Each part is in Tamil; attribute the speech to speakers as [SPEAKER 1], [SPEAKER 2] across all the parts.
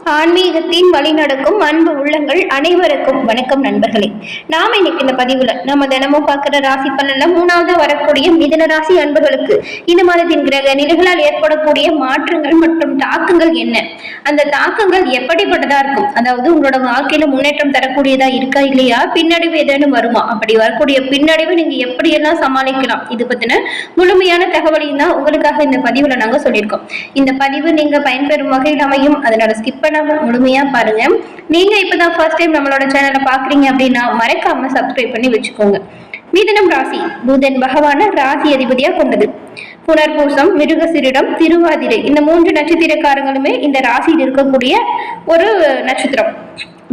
[SPEAKER 1] ஆன்மீகத்தின் வழிநடக்கும் அன்பு உள்ளங்கள் அனைவருக்கும் வணக்கம் நண்பர்களே. நாம் இன்னைக்கு இந்த பதிவுல நம்ம தினமும் பார்க்கிற ராசி பலன்ல மூணாவது வரக்கூடிய மிதன ராசி அன்பர்களுக்கு இந்த மாதத்தின் கிரக நிலைகளால் ஏற்படக்கூடிய மாற்றங்கள் மற்றும் தாக்கங்கள் என்ன? அந்த தாக்கங்கள் எப்படிப்பட்டதா இருக்கும்? அதாவது உங்களோட வாழ்க்கையில முன்னேற்றம் தரக்கூடியதா இருக்கா இல்லையா? பின்னடைவு ஏதேனும் வருமா? அப்படி வரக்கூடிய பின்னடைவு நீங்க எப்படியெல்லாம் சமாளிக்கலாம்? இது பத்தின முழுமையான தகவலையும் தான் உங்களுக்காக இந்த பதிவுல நாங்க சொல்லியிருக்கோம். இந்த பதிவு நீங்க பயன்பெறும் வகையில் அமையும். அதனால ஸ்கிப் பண்ணாம முழுமையா பாருங்க. நீங்க இப்பதான் ஃபர்ஸ்ட் டைம் நம்மளோட சேனலை பாக்குறீங்க அப்படின்னா மறக்காம சப்ஸ்கிரைப் பண்ணி வச்சுக்கோங்க. மிதுனம் ராசி புதன் பகவான ராசி அதிபதியா கொண்டது. புனர்பூசம் மிருகசிரிடம் திருவாதிரை இந்த மூன்று நட்சத்திரக்காரங்களுமே இந்த ராசியில் இருக்கக்கூடிய ஒரு நட்சத்திரம்.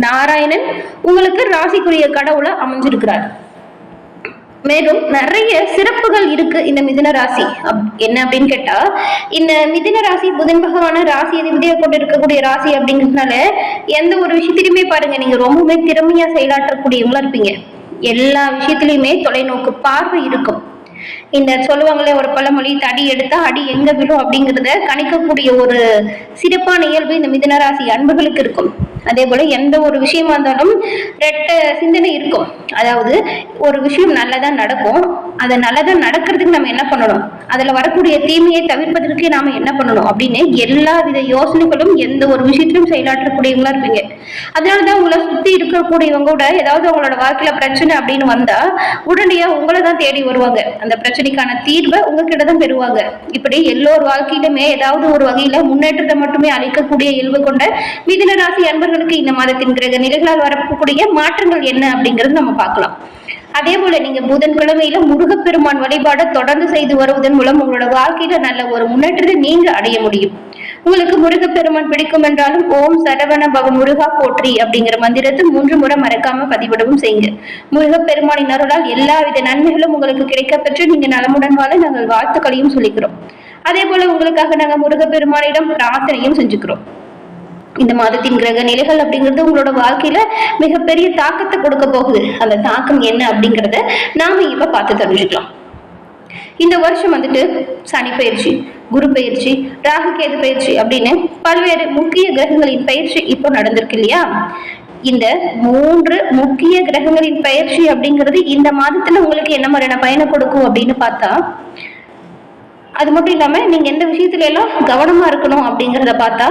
[SPEAKER 1] நாராயணன் உங்களுக்கு ராசிக்குரிய கடவுளை அமைஞ்சிருக்கிறார். மேலும் நிறைய சிறப்புகள் இருக்கு இந்த மிதுன ராசி. அப்- என்ன அப்படின்னு கேட்டா இந்த மிதுன ராசி புதன் பகவான ராசி அதிபதியா கொண்டு இருக்கக்கூடிய ராசி அப்படிங்கிறதுனால எந்த ஒரு விஷயத்திலுமே பாருங்க நீங்க ரொம்பவுமே திறமையா செயலாற்றக்கூடியவங்களா இருப்பீங்க. எல்லா விஷயத்திலயுமே தொலைநோக்கு பார்வை இருக்கும். இந்த சொல்லுவாங்களே ஒரு பழமொழி தடி எடுத்தா அடி எங்க விழும் அப்படிங்கிறத கணிக்கக்கூடிய ஒரு சிறப்பான இயல்பு இந்த மிதனராசி அன்புகளுக்கு இருக்கும். அதே போல எந்த ஒரு விஷயமா இருந்தாலும் ரெட்ட சிந்தனை இருக்கும். அதாவது ஒரு விஷயம் நல்லதா நடக்கும். அது நல்லதா நடக்கிறதுக்கு நம்ம என்ன பண்ணணும்? அதுல வரக்கூடிய தீமையை தவிர்ப்பதற்கு நாம என்ன பண்ணணும் அப்படின்னு எல்லா வித யோசனைகளும் எந்த ஒரு விஷயத்திலும் செயலாற்றக்கூடியவங்களா இருப்பீங்க. அதனாலதான் உங்களை சுத்தி இருக்கக்கூடியவங்க கூட ஏதாவது அவங்களோட வாழ்க்கையில பிரச்சனை அப்படின்னு வந்தா உடனடியா உங்களை தான் தேடி வருவாங்க. அந்த பிரச்சனைக்கான தீர்வை உங்ககிட்ட தான் பெறுவாங்க. இப்படி எல்லோர் வாழ்க்கையிலுமே ஏதாவது ஒரு வகையில முன்னேற்றத்தை மட்டுமே அளிக்கக்கூடிய இயல்பு கொண்ட மிதின ராசி அன்பர்களுக்கு இந்த மாதத்தின் கிரக நிலைகளால் வரக்கூடிய மாற்றங்கள் என்ன அப்படிங்கறது நம்ம பார்க்கலாம். அதே போல நீங்க புதன்கிழமையில முருகப்பெருமான் வழிபாட தொடர்ந்து செய்து வருவதன் மூலம் உங்களோட வாழ்க்கையில நல்ல ஒரு முன்னேற்றத்தை நீங்க அடைய முடியும். உங்களுக்கு முருகப்பெருமான் பிடிக்கும் என்றாலும் ஓம் சரவண பவ முருகா போற்றி அப்படிங்கிற மந்திரத்தை மூன்று முறை மறக்காம பதிவிடவும் செய்யுங்க. முருகப்பெருமானின் அருளால் எல்லா வித நன்மைகளும் உங்களுக்கு கிடைக்கப்பெற்று நீங்க நலமுடன் வாழ நாங்கள் வாழ்த்துக்களையும் சொல்லிக்கிறோம். அதே போல உங்களுக்காக நாங்க முருகப்பெருமானிடம் பிரார்த்தனையும் செஞ்சுக்கிறோம். இந்த மாதத்தின் கிரக நிலைகள் அப்படிங்கிறது உங்களோட வாழ்க்கையில மிகப்பெரிய தாக்கத்தை கொடுக்க போகுது. அந்த தாக்கம் என்ன அப்படிங்கறத நாம இப்ப பார்த்து தெரிஞ்சுக்கலாம். இந்த வருஷம் வந்துட்டு சனி பயிற்சி குரு பயிற்சி ராகு கேது பயிற்சி அப்படின்னு பல்வேறு முக்கிய கிரகங்களின் பயிற்சி இப்போ நடந்திருக்கு இல்லையா? இந்த மூன்று முக்கிய கிரகங்களின் பயிற்சி அப்படிங்கிறது இந்த மாதத்துல உங்களுக்கு என்ன மாதிரியான பயனை கொடுக்கும் அப்படின்னு பார்த்தா அது மட்டும் இல்லாம நீங்க எந்த விஷயத்துல எல்லாம் கவனமா இருக்கணும் அப்படிங்கிறத பார்த்தா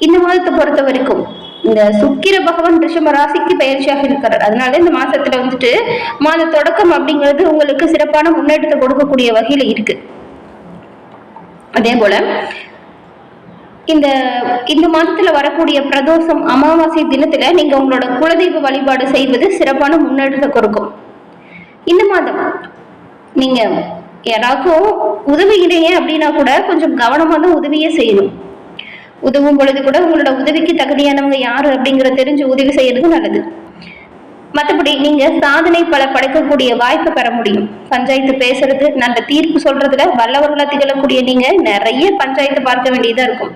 [SPEAKER 1] இந்த மாதத்தை பொறுத்த வரைக்கும் இந்த சுக்கிர பகவான் ரிஷப ராசிக்கு பயிற்சியாக இருக்கிறார். அதனால இந்த மாசத்துல வந்துட்டு மாத தொடக்கம் அப்படிங்கிறது உங்களுக்கு சிறப்பான முன்னேற்றத்தை கொடுக்கக்கூடிய வகையில இருக்கு. அதே போல இந்த இந்த மாதத்துல வரக்கூடிய பிரதோஷம் அமாவாசை தினத்துல நீங்க உங்களோட குலதெய்வ வழிபாடு செய்வது சிறப்பான முன்னேற்றத்தை கொடுக்கும். இந்த மாதம் நீங்க யாராக்கும் உதவுகிறீங்க அப்படின்னா கூட கொஞ்சம் கவனமா தான் உதவியே செய்யணும். உதவும் பொழுது கூட உங்களோட உதவிக்கு தகுதியானவங்க யாரு அப்படிங்கிற தெரிஞ்சு உதவி செய்யறது நல்லது. மற்றபடி நீங்க சாதனை பல படைக்கக்கூடிய வாய்ப்பு பெற முடியும். பஞ்சாயத்து பேசுறது நல்ல தீர்ப்பு சொல்றதுல வல்லவர்களா திகழக்கூடிய நீங்க நிறைய பஞ்சாயத்து பார்க்க வேண்டியதா இருக்கும்.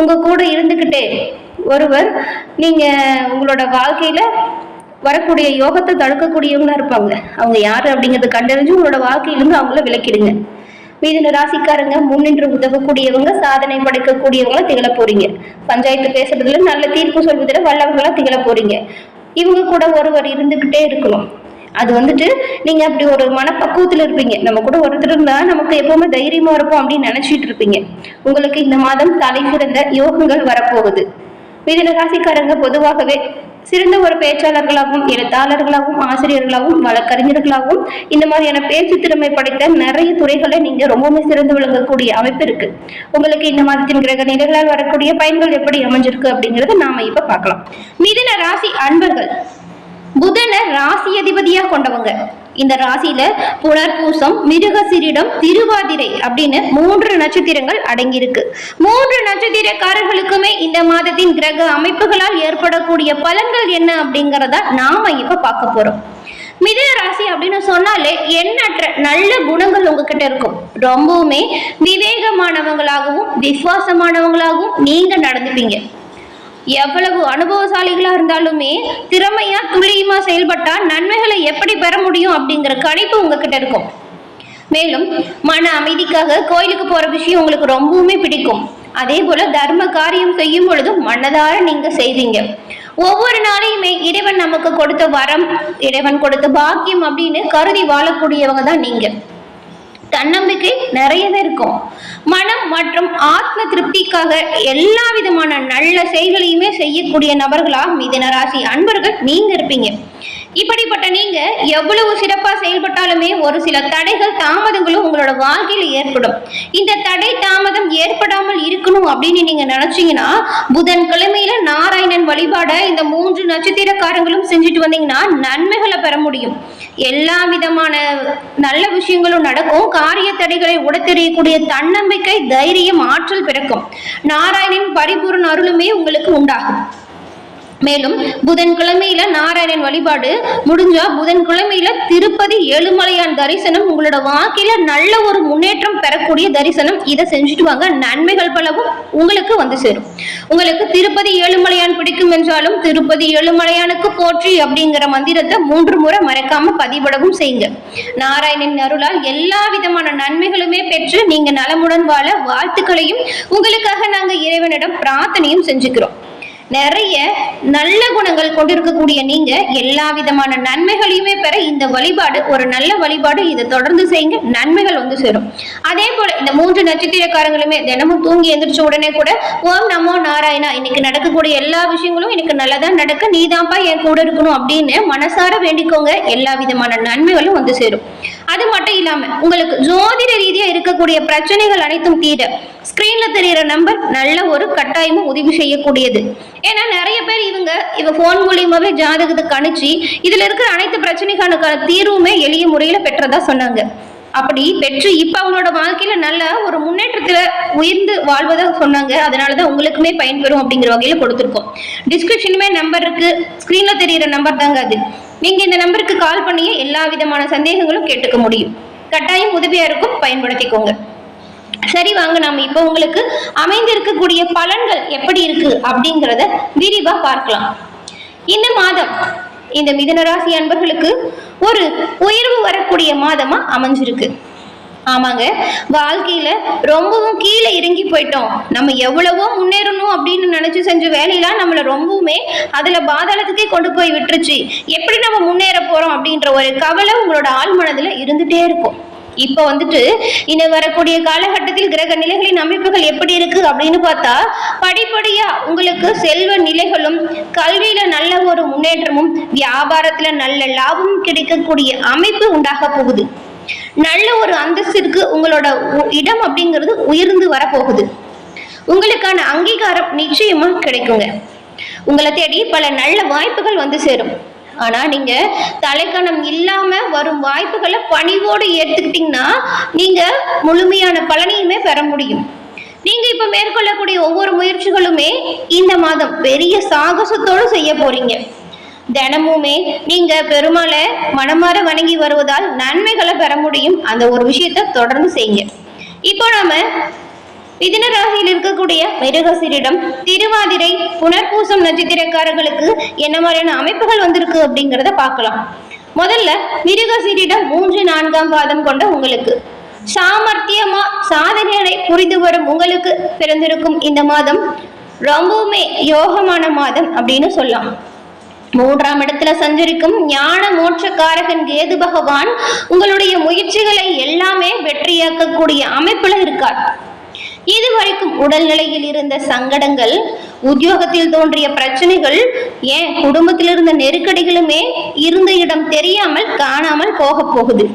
[SPEAKER 1] உங்க கூட இருந்துகிட்டே ஒருவர் நீங்க உங்களோட வாழ்க்கையில வரக்கூடிய யோகத்தை தடுக்கக்கூடியவங்களா இருப்பாங்க. அவங்க யாரு அப்படிங்கறத கண்டறிஞ்சு உங்களோட வாழ்க்கையிலிருந்து அவங்கள விளக்கிடுங்க மீதின ராசிக்காரங்க முன்னின்று உதவக்கூடியவங்க சாதனை படைக்கக்கூடியவங்க திகழ போறீங்க. பஞ்சாயத்து பேசுறதுல நல்ல தீர்ப்பு சொல்வதில் வல்லவர்களா திகழ போறீங்க. இவங்க கூட ஒருவர் இருந்துகிட்டே இருக்கணும். அது வந்துட்டு நீங்க அப்படி ஒரு மனப்பக்குவத்துல இருப்பீங்க. நம்ம கூட ஒருத்தர் இருந்தா நமக்கு எப்பவுமே தைரியமா இருப்போம் அப்படின்னு நினைச்சிட்டு இருப்பீங்க. உங்களுக்கு இந்த மாதம் தலை சிறந்த யோகங்கள் வரப்போகுது. மிதுன ராசிக்காரங்க பொதுவாகவே சிறந்த ஒரு பேச்சாளர்களாகவும் எழுத்தாளர்களாகவும் ஆசிரியர்களாகவும் வழக்கறிஞர்களாகவும் இந்த மாதிரியான பேச்சு திறமை படைத்த நிறைய துறைகளை நீங்க ரொம்பவுமே சிறந்து விளங்கக்கூடிய அமைப்பு இருக்கு. உங்களுக்கு இந்த மாதத்தின் கிரக நிலைகளால் வரக்கூடிய பயன்கள் எப்படி அமைஞ்சிருக்கு அப்படிங்கறத நாம இப்ப பார்க்கலாம். மிதன ராசி அன்பர்கள். புதனை ராசி அதிபதியா கொண்டவங்க. இந்த ராசியில புனர்பூசம் மிருகசிரிடம் திருவாதிரை அப்படின்னு மூன்று நட்சத்திரங்கள் அடங்கியிருக்கு. மூன்று நட்சத்திரக்காரர்களுக்குமே இந்த மாதத்தின் கிரக அமைப்புகளால் ஏற்படக்கூடிய பலன்கள் என்ன அப்படிங்கிறத நாம இப்ப பார்க்க போறோம். மிதுன ராசி அப்படின்னு சொன்னாலே எண்ணற்ற நல்ல குணங்கள் உங்ககிட்ட இருக்கும். ரொம்பவுமே விவேகமானவங்களாகவும் விசுவாசமானவங்களாகவும் நீங்க நடந்துப்பீங்க. எவ்வளவு அனுபவசாலிகளா இருந்தாலுமே திறமையா துல்லியமா செயல்பட்டா நன்மைகளை எப்படி பெற முடியும் அப்படிங்கிற கணிப்பு உங்ககிட்ட இருக்கும். மேலும் மன அமைதிக்காக கோயிலுக்கு போற விஷயம் உங்களுக்கு ரொம்பவுமே பிடிக்கும். அதே போல தர்ம காரியம் செய்யும் பொழுது மனதார நீங்க செய்வீங்க. ஒவ்வொரு நாளையுமே இறைவன் நமக்கு கொடுத்த வரம் இறைவன் கொடுத்த பாக்கியம் அப்படின்னு கருதி வாழக்கூடியவங்க தான் நீங்க. தன்னம்பிக்கை நிறையவே இருக்கும். மனம் மற்றும் ஆத்ம திருப்திக்காக எல்லா விதமான நல்ல செயல்களையுமே செய்யக்கூடிய நபர்களா மிதன ராசி அன்பர்கள் நீங்க இருப்பீங்க. இப்படிப்பட்ட நீங்க எவ்வளவு சிறப்பா செயல்பட்டாலுமே ஒரு சில தடைகள் தாமதங்களும் உங்களோட வாழ்க்கையில ஏற்படும். இந்த தடை தாமதம் ஏற்படாமல் இருக்கணும் அப்படின்னு நீங்க நினைச்சீங்கன்னா புதன் கிழமையில நாராயணன் வழிபாட இந்த மூன்று நட்சத்திரக்காரங்களும் செஞ்சுட்டு வந்தீங்கன்னா நன்மைகளை பெற முடியும். எல்லா விதமான நல்ல விஷயங்களும் நடக்கும். காரிய தடைகளை உடத்தெறியக்கூடிய தன்னம்பிக்கை தைரியம் ஆற்றல் பிறக்கும். நாராயணன் பரிபூர்ண அருளுமே உங்களுக்கு உண்டாகும். மேலும் புதன்கிழமையில நாராயணன் வழிபாடு முடிஞ்சா புதன்கிழமையில திருப்பதி ஏழுமலையான் தரிசனம் உங்களோட வாழ்க்கையில நல்ல ஒரு முன்னேற்றம் பெறக்கூடிய தரிசனம். இதை செஞ்சுட்டு வாங்க. நன்மைகள் பலவும் உங்களுக்கு வந்து சேரும். உங்களுக்கு திருப்பதி ஏழுமலையான் பிடிக்கும் என்றாலும் திருப்பதி ஏழுமலையானுக்கு போற்றி அப்படிங்கிற மந்திரத்தை மூன்று முறை மறக்காம பதிவிடவும் செய்யுங்க. நாராயணன் அருளால் எல்லா விதமான நன்மைகளுமே பெற்று நீங்க நலமுடன் வாழ வாழ்த்துக்களையும் உங்களுக்காக நாங்க இறைவனிடம் பிரார்த்தனையும் செஞ்சுக்கிறோம். நிறைய நல்ல குணங்கள் கொண்டிருக்கக்கூடிய நீங்க எல்லா விதமான நன்மைகளையுமே பெற இந்த வழிபாடு ஒரு நல்ல வழிபாடு. இதை தொடர்ந்து செய்யுங்க நன்மைகள் வந்து சேரும். அதே போல இந்த மூன்று நட்சத்திரக்காரங்களுமே தினமும் தூங்கி எந்திரிச்ச உடனே கூட ஓம் நமோ நாராயணா இன்னைக்கு நடக்கக்கூடிய எல்லா விஷயங்களும் எனக்கு நல்லதா நடக்க நீதான்ப்பா என் கூட இருக்கணும் அப்படின்னு மனசார வேண்டிக்கோங்க. எல்லா விதமான நன்மைகளும் வந்து சேரும். அது மட்டும் இல்லாம உங்களுக்கு ஜோதிட ரீதியா இருக்கக்கூடிய பிரச்சனைகள் அனைத்தும் தீர ஸ்கிரீன்ல தெரியற நம்பர் நல்ல ஒரு கட்டாயமும் உதவி செய்யக்கூடியது. ஏன்னா நிறைய பேர் இவங்க இவ ஃபோன் மூலியமாவே ஜாதகத்தை கணிச்சு இதுல இருக்கிற அனைத்து பிரச்சனைகளுக்கான தீர்வுமே எளிய முறையில பெற்றதா சொன்னாங்க. அப்படி பெற்று இப்ப அவங்களோட வாழ்க்கையில நல்ல ஒரு முன்னேற்றத்துல உயர்ந்து வாழ்வதாக சொன்னாங்க. அதனாலதான் உங்களுக்குமே பயன்பெறும் அப்படிங்கிற வகையில கொடுத்துருக்கோம். டிஸ்கிரிப்ஷனுமே நம்பர் இருக்கு. ஸ்கிரீன்ல தெரியற நம்பர் தாங்க அது. நீங்க இந்த நம்பருக்கு கால் பண்ணியே எல்லா விதமான சந்தேகங்களும் கேட்டுக்க முடியும். கட்டாயம் உதவியா இருக்கும் பயன்படுத்திக்கோங்க. சரி வாங்க நாம இப்போ உங்களுக்கு அமைந்திருக்கக்கூடிய பலன்கள் எப்படி இருக்கு அப்படிங்கிறத விரிவா பார்க்கலாம். இந்த மாதம் இந்த மிதனராசி அன்பர்களுக்கு ஒரு உயர்வு வரக்கூடிய மாதமா அமைஞ்சிருக்கு. ஆமாங்க. வாழ்க்கையில ரொம்பவும் கீழே இறங்கி போயிட்டோம். நம்ம எவ்வளவோ முன்னேறணும் அப்படின்னு நினைச்சு செஞ்ச வேலையெல்லாம் நம்மள ரொம்பவுமே அதுல பாதாளத்துக்கே கொண்டு போய் விட்டுருச்சு. எப்படி நம்ம முன்னேற போறோம் அப்படின்ற ஒரு கவலை உங்களோட ஆள் மனதுல இருந்துட்டே இருக்கும். இப்போ வந்துட்டு இனி வரக்கூடிய காலகட்டத்தில் கிரக நிலைகளின் அமைப்புகள் எப்படி இருக்கு அப்படின்னு பார்த்தா படிப்படியா உங்களுக்கு செல்வ நிலைகளும் கல்வியில நல்ல ஒரு முன்னேற்றமும் வியாபாரத்துல நல்ல லாபமும் கிடைக்கக்கூடிய அமைப்பு உண்டாக போகுது. நல்ல ஒரு அந்தஸ்திற்கு உங்களோட உ- இடம் அப்படிங்கிறது உயர்ந்து வரப்போகுது. உங்களுக்கான அங்கீகாரம் நிச்சயமா கிடைக்குங்க. உங்களை தேடி பல நல்ல வாய்ப்புகள் வந்து சேரும். ஆனா நீங்க தலைக்கணம் இல்லாம வரும் வாய்ப்புகளை பணிவோடு ஏத்துக்கிட்டீங்கன்னா நீங்க முழுமையான பலனையுமே பெற முடியும். நீங்க இப்ப மேற்கொள்ளக்கூடிய ஒவ்வொரு முயற்சிகளுமே இந்த மாதம் பெரிய சாகசத்தோடு செய்ய போறீங்க. தினமுமே நீங்க பெருமாளை மனமாற வணங்கி வருவதால் நன்மைகளை பெற முடியும். அந்த ஒரு விஷயத்தை தொடர்ந்து செய்யுங்க. இப்போ நாம மிதின ராசியில் இருக்கக்கூடிய மிருகசிரிடம் திருவாதிரை புனர்பூசம் நட்சத்திரக்காரர்களுக்கு என்ன மாதிரியான அமைப்புகள் வந்திருக்கு அப்படிங்கிறத பார்க்கலாம். முதல்ல மிருகசிரிடம் மூன்று நான்காம் பாதம் கொண்ட உங்களுக்கு சாமர்த்தியமா சாதனைகளை புரிந்து வரும் உங்களுக்கு பிறந்திருக்கும் இந்த மாதம் ரொம்பவுமே யோகமான மாதம் அப்படின்னு சொல்லலாம். மூன்றாம் இடத்துல சஞ்சரிக்கும் ஞான மோட்சக்காரகன் கேது பகவான் உங்களுடைய முயற்சிகளை எல்லாமே வெற்றியாக்கக்கூடிய அமைப்புல இருக்கார். இதுவரைக்கும் உடல்நிலையில் இருந்த சங்கடங்கள் உத்தியோகத்தில் தோன்றிய பிரச்சனைகள் ஏன் குடும்பத்தில் இருந்த நெருக்கடிகளுமே இருந்த இடம் தெரியாமல் காணாமல் போக போகுது.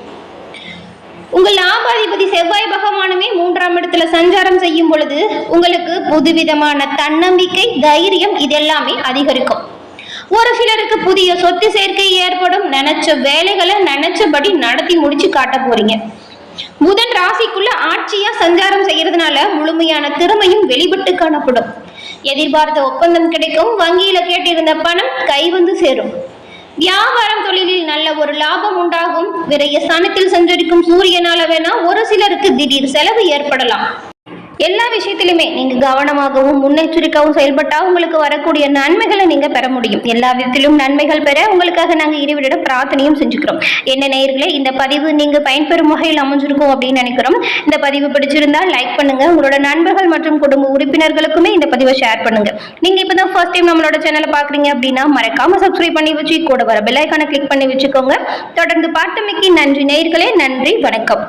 [SPEAKER 1] உங்கள் லாபாதிபதி செவ்வாய் பகவானுமே மூன்றாம் இடத்துல சஞ்சாரம் செய்யும் பொழுது உங்களுக்கு புதுவிதமான தன்னம்பிக்கை தைரியம் இதெல்லாமே அதிகரிக்கும். ஒரு சிலருக்கு புதிய சொத்து சேர்க்கை ஏற்படும். நினைச்ச வேலைகளை நினைச்சபடி நடத்தி முடிச்சு காட்ட போறீங்க. புதன் ராசிக்குள்ள ஆட்சியா சஞ்சாரம் செய்யறதுனால முழுமையான திறமையும் வெளிப்பட்டு காணப்படும். எதிர்பார்த்த ஒப்பந்தம் கிடைக்கும். வங்கியில கேட்டிருந்த பணம் கை வந்து சேரும். வியாபாரம் தொழிலில் நல்ல ஒரு லாபம் உண்டாகும். விரைய ஸ்தானத்தில் சஞ்சரிக்கும் சூரியனால வேணா ஒரு சிலருக்கு திடீர் செலவு ஏற்படலாம். எல்லா விஷயத்திலுமே நீங்க கவனமாகவும் முன்னெச்சரிக்கையாகவும் செயல்பட்டா உங்களுக்கு வரக்கூடிய நன்மைகளை நீங்க பெற முடியும். எல்லா விதத்திலும் நன்மைகள் பெற உங்களுக்காக நாங்க இறைவனிடம் பிரார்த்தனையும் செஞ்சுக்கிறோம். என்ன நேயர்களே இந்த பதிவு நீங்க பயன்பெறும் வகையில் அமைஞ்சிருக்கும் அப்படின்னு நினைக்கிறோம். இந்த பதிவு பிடிச்சிருந்தா லைக் பண்ணுங்க. உங்களோட நண்பர்கள் மற்றும் குடும்ப உறுப்பினர்களுக்குமே இந்த பதிவை ஷேர் பண்ணுங்க. நீங்க இப்பதான் ஃபர்ஸ்ட் டைம் நம்மளோட சேனலை பாக்குறீங்க அப்படின்னா மறக்காம சப்ஸ்கிரைப் பண்ணி வச்சு கூட வர பெல் ஐக்கானை கிளிக் பண்ணி வச்சுக்கோங்க. தொடர்ந்து பார்த்தமைக்கு நன்றி நேயர்களே. நன்றி வணக்கம்.